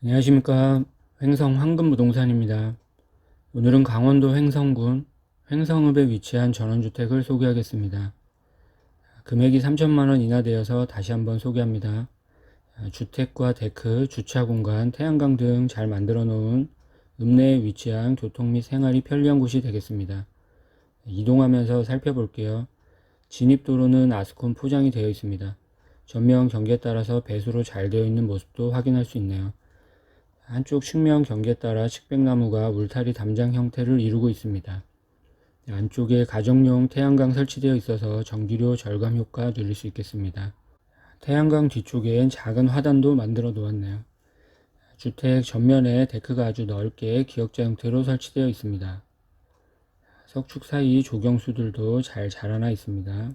안녕하십니까. 횡성 황금부동산입니다. 오늘은 강원도 횡성군 횡성읍에 위치한 전원주택을 소개하겠습니다. 금액이 3천만원 이나 되어서 다시 한번 소개합니다. 주택과 데크, 주차 공간, 태양광 등 잘 만들어 놓은 읍내에 위치한 교통 및 생활이 편리한 곳이 되겠습니다. 이동하면서 살펴볼게요. 진입도로는 아스콘 포장이 되어 있습니다. 전면 경계에 따라서 배수로 잘 되어 있는 모습도 확인할 수 있네요. 한쪽 측면 경계에 따라 측백나무가 울타리 담장 형태를 이루고 있습니다. 안쪽에 가정용 태양광 설치되어 있어서 전기료 절감 효과 누릴 수 있겠습니다. 태양광 뒤쪽엔 작은 화단도 만들어 놓았네요. 주택 전면에 데크가 아주 넓게 기역자 형태로 설치되어 있습니다. 석축 사이 조경수들도 잘 자라나 있습니다.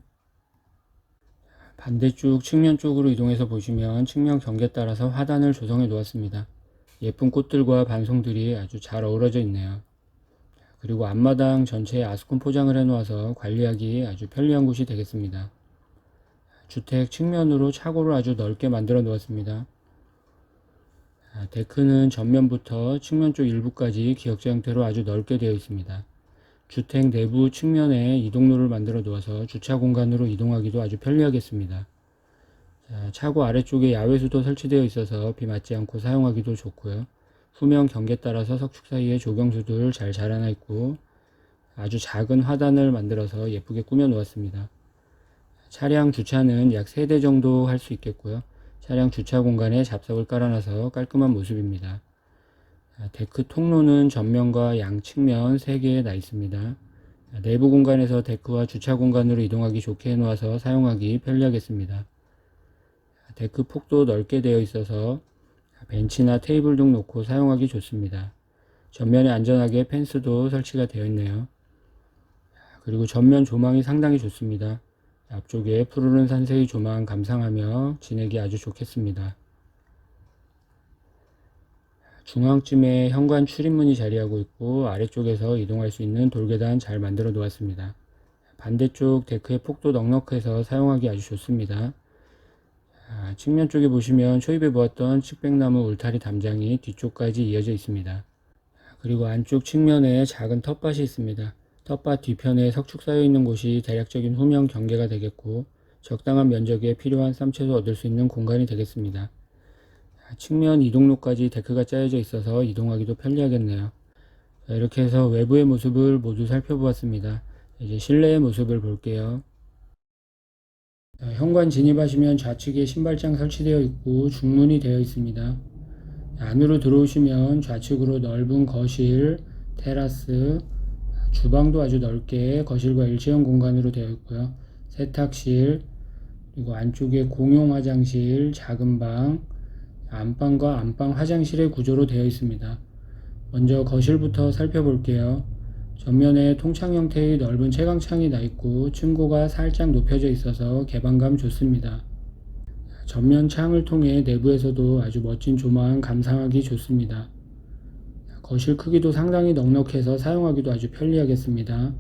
반대쪽 측면 쪽으로 이동해서 보시면 측면 경계에 따라서 화단을 조성해 놓았습니다. 예쁜 꽃들과 반송들이 아주 잘 어우러져 있네요. 그리고 앞마당 전체에 아스콘 포장을 해 놓아서 관리하기 아주 편리한 곳이 되겠습니다. 주택 측면으로 차고를 아주 넓게 만들어 놓았습니다. 아, 데크는 전면부터 측면 쪽 일부까지 기역자 형태로 아주 넓게 되어 있습니다. 주택 내부 측면에 이동로를 만들어 놓아서 주차 공간으로 이동하기도 아주 편리하겠습니다. 자, 차고 아래쪽에 야외수도 설치되어 있어서 비 맞지 않고 사용하기도 좋고요. 후면 경계에 따라서 석축 사이에 조경수들 잘 자라나 있고 아주 작은 화단을 만들어서 예쁘게 꾸며 놓았습니다. 차량 주차는 약 3대 정도 할 수 있겠고요. 차량 주차 공간에 잡석을 깔아놔서 깔끔한 모습입니다. 아, 데크 통로는 전면과 양측면 3개에 나 있습니다. 아, 내부 공간에서 데크와 주차 공간으로 이동하기 좋게 해놓아서 사용하기 편리하겠습니다. 데크 폭도 넓게 되어 있어서 벤치나 테이블 등 놓고 사용하기 좋습니다. 전면에 안전하게 펜스도 설치가 되어 있네요. 그리고 전면 조망이 상당히 좋습니다. 앞쪽에 푸르른 산세의 조망 감상하며 지내기 아주 좋겠습니다. 중앙쯤에 현관 출입문이 자리하고 있고 아래쪽에서 이동할 수 있는 돌계단 잘 만들어 놓았습니다. 반대쪽 데크의 폭도 넉넉해서 사용하기 아주 좋습니다. 아, 측면 쪽에 보시면 초입에 보았던 측백나무 울타리 담장이 뒤쪽까지 이어져 있습니다. 그리고 안쪽 측면에 작은 텃밭이 있습니다. 텃밭 뒤편에 석축 쌓여 있는 곳이 대략적인 후면 경계가 되겠고 적당한 면적에 필요한 쌈채소 얻을 수 있는 공간이 되겠습니다. 측면 이동로까지 데크가 짜여져 있어서 이동하기도 편리하겠네요. 이렇게 해서 외부의 모습을 모두 살펴보았습니다. 이제 실내의 모습을 볼게요. 현관 진입하시면 좌측에 신발장 설치되어 있고 중문이 되어 있습니다. 안으로 들어오시면 좌측으로 넓은 거실, 테라스, 주방도 아주 넓게 거실과 일체형 공간으로 되어 있고요. 세탁실, 그리고 안쪽에 공용 화장실, 작은 방, 안방과 안방 화장실의 구조로 되어 있습니다. 먼저 거실부터 살펴볼게요. 전면에 통창 형태의 넓은 채광창이 나 있고 층고가 살짝 높여져 있어서 개방감 좋습니다. 전면 창을 통해 내부에서도 아주 멋진 조망 감상하기 좋습니다. 거실 크기도 상당히 넉넉해서 사용하기도 아주 편리하겠습니다.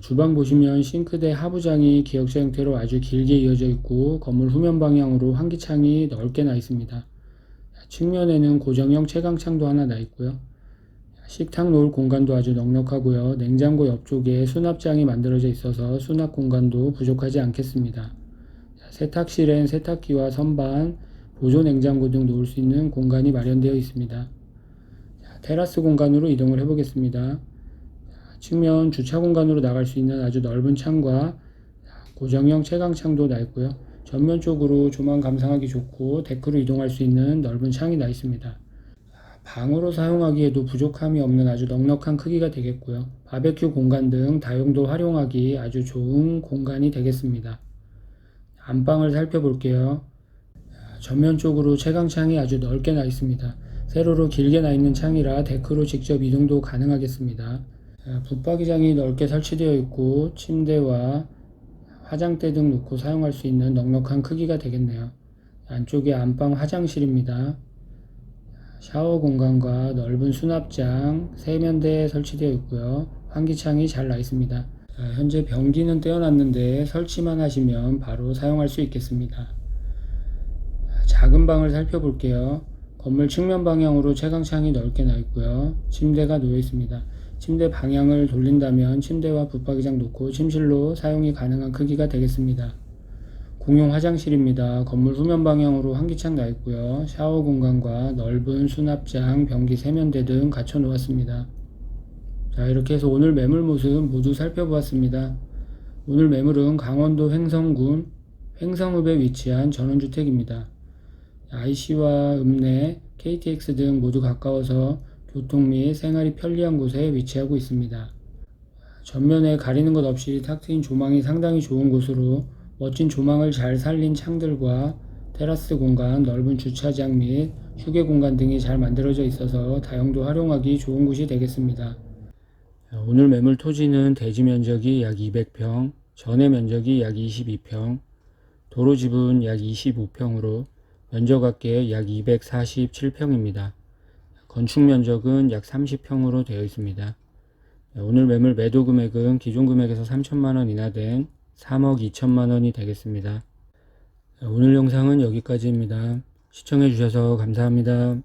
주방 보시면 싱크대 하부장이 기역자 형태로 아주 길게 이어져 있고 건물 후면 방향으로 환기창이 넓게 나 있습니다. 측면에는 고정형 채광창도 하나 나 있고요. 식탁 놓을 공간도 아주 넉넉하고요. 냉장고 옆쪽에 수납장이 만들어져 있어서 수납 공간도 부족하지 않겠습니다. 세탁실엔 세탁기와 선반, 보조 냉장고 등 놓을 수 있는 공간이 마련되어 있습니다. 테라스 공간으로 이동을 해 보겠습니다. 측면 주차 공간으로 나갈 수 있는 아주 넓은 창과 고정형 채광창도 나 있고요. 전면 쪽으로 조망 감상하기 좋고 데크로 이동할 수 있는 넓은 창이 나 있습니다. 방으로 사용하기에도 부족함이 없는 아주 넉넉한 크기가 되겠고요. 바베큐 공간 등 다용도 활용하기 아주 좋은 공간이 되겠습니다. 안방을 살펴볼게요. 전면 쪽으로 채광창이 아주 넓게 나 있습니다. 세로로 길게 나 있는 창이라 데크로 직접 이동도 가능하겠습니다. 붙박이장이 넓게 설치되어 있고 침대와 화장대 등 놓고 사용할 수 있는 넉넉한 크기가 되겠네요. 안쪽에 안방 화장실입니다. 샤워 공간과 넓은 수납장, 세면대 설치되어 있고요. 환기창이 잘 나 있습니다. 현재 변기는 떼어놨는데 설치만 하시면 바로 사용할 수 있겠습니다. 작은 방을 살펴볼게요. 건물 측면 방향으로 채광창이 넓게 나 있고요. 침대가 놓여 있습니다. 침대 방향을 돌린다면 침대와 붙박이장 놓고 침실로 사용이 가능한 크기가 되겠습니다. 공용 화장실입니다. 건물 후면 방향으로 환기창 나 있고요. 샤워 공간과 넓은 수납장, 변기 세면대 등 갖춰 놓았습니다. 자, 이렇게 해서 오늘 매물 모습 모두 살펴보았습니다. 오늘 매물은 강원도 횡성군 횡성읍에 위치한 전원주택입니다. IC와 읍내, KTX 등 모두 가까워서 교통 및 생활이 편리한 곳에 위치하고 있습니다. 전면에 가리는 것 없이 탁 트인 조망이 상당히 좋은 곳으로 멋진 조망을 잘 살린 창들과 테라스 공간, 넓은 주차장 및 휴게 공간 등이 잘 만들어져 있어서 다용도 활용하기 좋은 곳이 되겠습니다. 오늘 매물 토지는 대지 면적이 약 200평, 전해 면적이 약 22평, 도로 지분 약 25평으로 면적 합계 약 247평입니다. 건축 면적은 약 30평으로 되어 있습니다. 오늘 매물 매도 금액은 기존 금액에서 3천만 원 인하된 3억 2천만 원이 되겠습니다. 오늘 영상은 여기까지입니다. 시청해 주셔서 감사합니다.